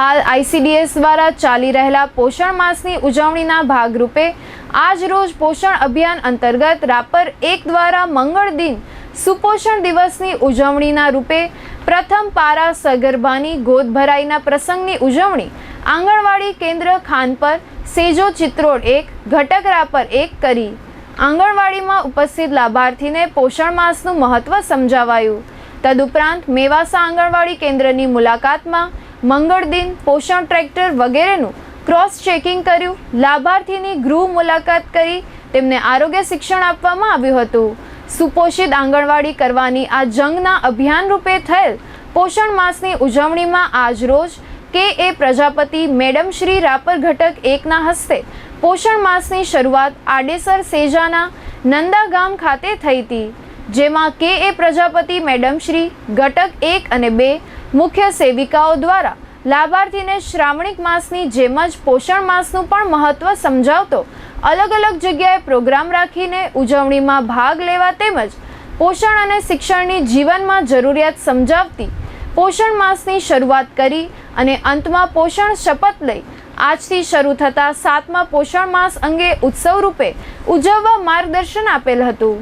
હાલ આઈસીડીએસ દ્વારા ચાલી રહેલા પોષણ માસની ઉજવણીના ભાગરૂપે આજ રોજ પોષણ અભિયાન અંતર્ગત રાપર એક દ્વારા મંગળ દિન સુપોષણ દિવસની ઉજવણીના રૂપે પ્રથમ પારા સગર્ભાની ગોદ ભરાઈના પ્રસંગની ઉજવણી આંગણવાડી કેન્દ્ર ખાનપર સેજો ચિત્રોડ એક, ઘટક રાપર એક કરી આંગણવાડીમાં ઉપસ્થિત લાભાર્થીને પોષણ માસનું મહત્વ સમજાવાયું. તદુપરાંત મેવાસા આંગણવાડી કેન્દ્રની મુલાકાતમાં મંગળ દિન પોષણ ટ્રેક્ટર વગેરેનું ક્રોસ ચેકિંગ કર્યું. લાભાર્થીની ગૃહ મુલાકાત કરી તેમને આરોગ્ય શિક્ષણ આપવામાં આવ્યું હતું. સુપોષિત આંગણવાડી કરવાની આ જંગના અભિયાન રૂપે થયેલ પોષણ માસની ઉજવણીમાં આજ રોજ K. A. Prajapati madam Shri Rapar ઘટક એકના હસ્તે પોષણ માસની શરૂઆત આડેસર સેજાના નંદા ગામ ખાતે થઈ હતી. જેમાં કે. એ. પ્રજાપતિ મેડમ શ્રી, ઘટક એક અને બે મુખ્ય સેવિકાઓ દ્વારા લાભાર્થીને શ્રાવણિક માસની જેમ જ પોષણ માસનું પણ મહત્વ સમજાવતો અલગ અલગ જગ્યાએ પ્રોગ્રામ રાખીને ઉજવણીમાં ભાગ લેવા તેમજ પોષણ અને શિક્ષણની જીવનમાં જરૂરિયાત સમજાવતી પોષણ માસની શરૂઆત કરી અને અંતમાં પોષણ શપથ લઈ આજથી શરૂ થતા સાતમા પોષણ માસ અંગે ઉત્સવ રૂપે ઉજવવા માર્ગદર્શન આપેલ હતું.